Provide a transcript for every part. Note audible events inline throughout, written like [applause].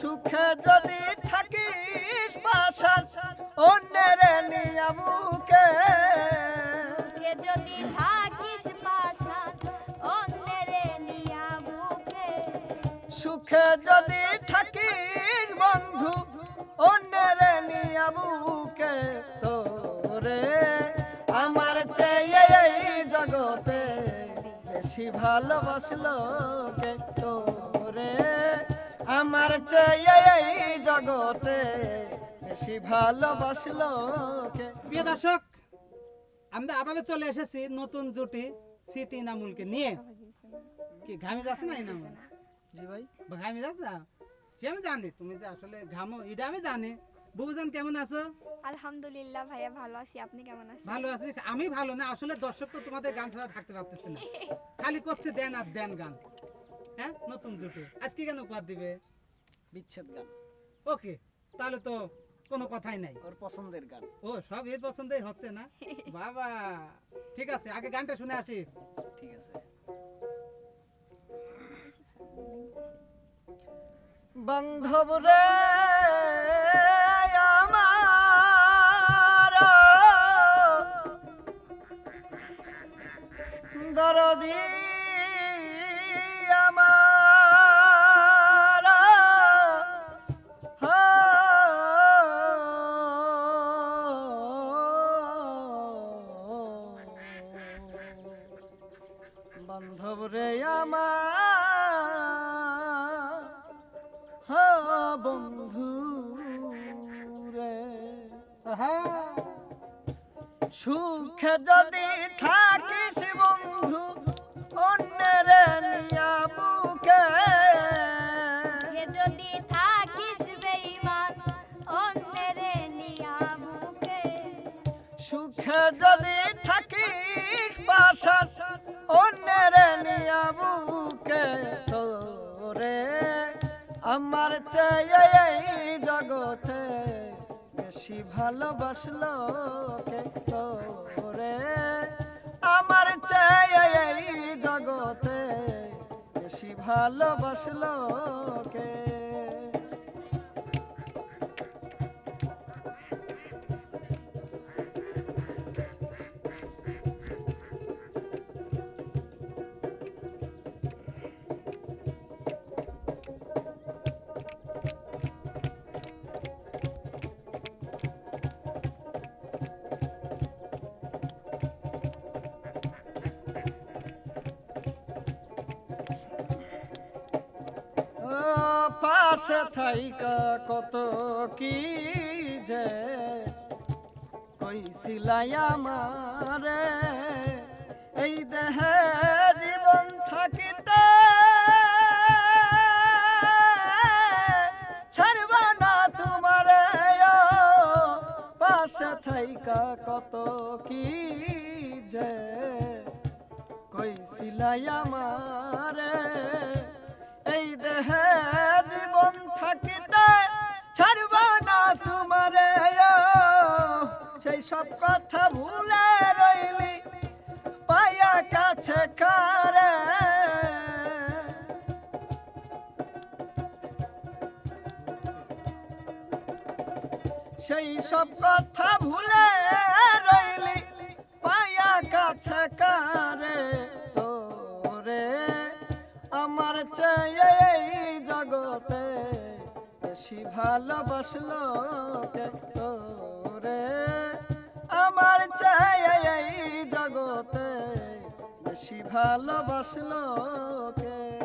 সুখে যদি থাকিস পাশান অন্যের নিয়ামুকে কে যদি থাকিস পাশান অন্যের নিয়া সুখে যদি থাকিস বন্ধু অন্যের নিয়ামুকে তোরে আমার চেয়ে এই জগতে বেশি ভালোবাসলো। আমার চেয়ে এই জগতে বেশি ভালোবাসলো প্রিয় দর্শক আমরা আবারও চলে এসেছি নতুন জুটি স্মৃতি ইনামুলকে নিয়ে। কি ঘামি যাচ্ছে না ইনামুল? জি ভাই। ঘামি যাচ্ছে সে আমি জানি। তুমি যে আসলে ঘামো এটা আমি জানি। বুবুজান কেমন আছো? আলহামদুলিল্লাহ ভাইয়া ভালো আছি। আপনি কেমন আছেন? ভালো আছি। আমি ভালো না আসলে দর্শক তো তোমাদের গান ছাড়া থাকতে পারতেছে না। খালি করছে দেন আর দেন গান। হ্যাঁ নতুন জুটি। আজকে কেন উপহার দিবে? বিচ্ছেদ গান। ওকে তাহলে তো কোনো কথাই নাই। ওর পছন্দের গান। ও সব এর পছন্দই হচ্ছে না? [laughs] বাবা ঠিক আছে আগে গানটা শুনে আসি। ঠিক আছে। বান্ধব রে আমার। দরদি বান্ধব রে আমার। হা বন্ধু রে। সুখে যদি থাকিস বন্ধু অন্যের নিয়া বুকে। যদি থাকিস বেঈমান অন্যের নিয়া বুকে। সুখে যদি থাকিস পাশান আমার চেয়ে এই জগতে বেশি ভালোবাসলো কে তোরে? আমার চেয়ে এই জগতে বেশি ভালোবাসলো কে পাশে থাইকা কত কি যে? কইছিলাই আমারে? এই দেহে জীবন থাকিতে ছাড়ব না তোমারে পাশে থাইকা কত কি যে? কইছিলাই আমারে? এই দেহে থাকিতে ছাড়ব না তোমারে। সেই সব কথা ভুলে রইলি, পায়া কাছে কারে সেই সব কথা ভালোবাসলো তোরে? আমার চাই এই জগতে বেশি ভালোবাসলো কে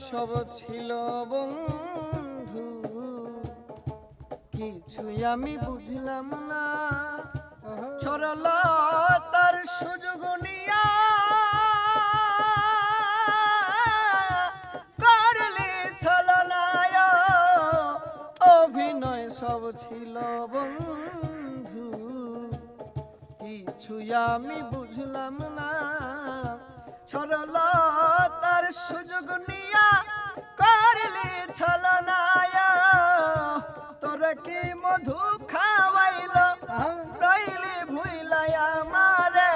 সব ছিল বন্ধু। কিছু আমি বুঝলাম না। সরলতার সুযোগ নিয়া। করলি ছলনায়। অভিনয় সব ছিল বন্ধু। কিছু আমি বুঝলাম না। সরলতার সুযোগ নিয়া করলি ছলনায়া। তোর কি মধু খাওয়াইল? রইলি ভুইলাই আমারে।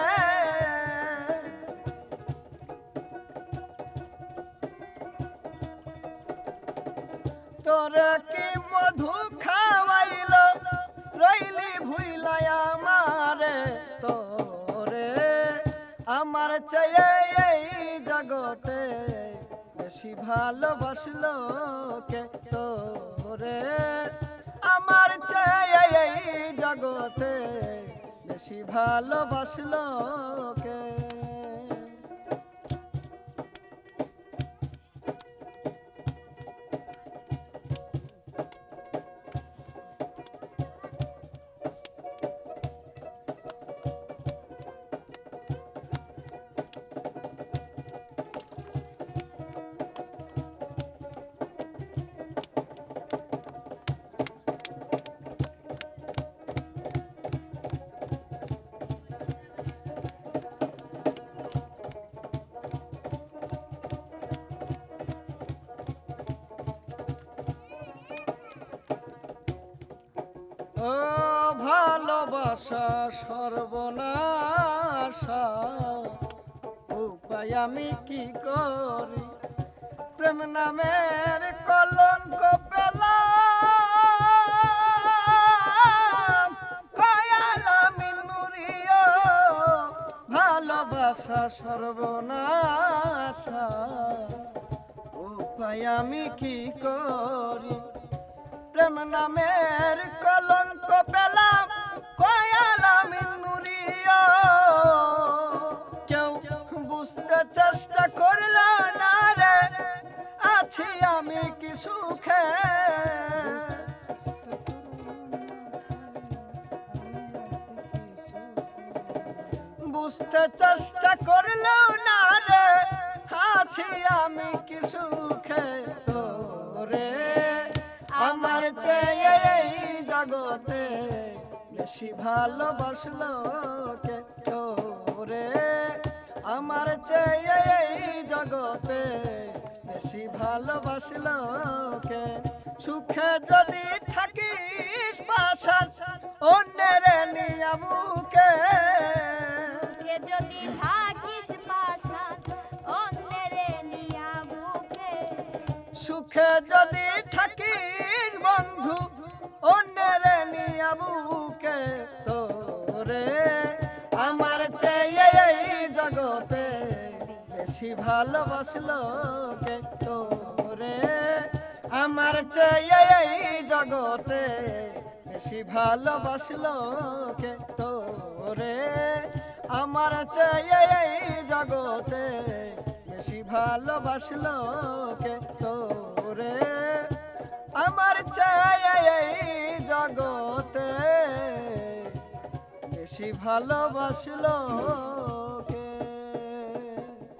তোর কি মধু খাওয়াইল? রইলি ভুইলাই আমারে। তোরে আমার চেয়ে জগতে বেশি ভালোবাসলো কে তোরে? আমার চেয়ে জগতে বেশি ভালোবাসলো কে ও ভালোবাসা সর্বনাশা। উপায় আমি কি করি? প্রেম নামের কলঙ্ক নুরিও ভালোবাসা সর্বনাশা। উপায় আমি কি করি? প্রেম নামের কলঙ্ক পেলাম কয়ালামি নুরিয়া কেউ বুঝতে চেষ্টা করল না রে, আছি আমি কি সুখে? বুঝতে চেষ্টা করল না রে, আছি আমি কি সুখে? আমার চেয়ে এই জগতে। বেশি ভালোবাসলো কে? তোরে আমার চেয়ে এই জগতে বেশি ভালোবাসলো কে? সুখে যদি থাকিস পাশান অন্যের নিয়ামুকে যদি থাকিস পাশান অন্যের নিয়া বুকে সুখে যদি থাকিস ভালোবাসলো কে তোরে? আমার চেয়ে এই জগতে বেশি ভালোবাসলো কে তোরে? আমার চেয়ে এই জগতে বেশি ভালোবাসলো কে তোরে? আমার চেয়ে এই জগতে বেশি ভালোবাসলো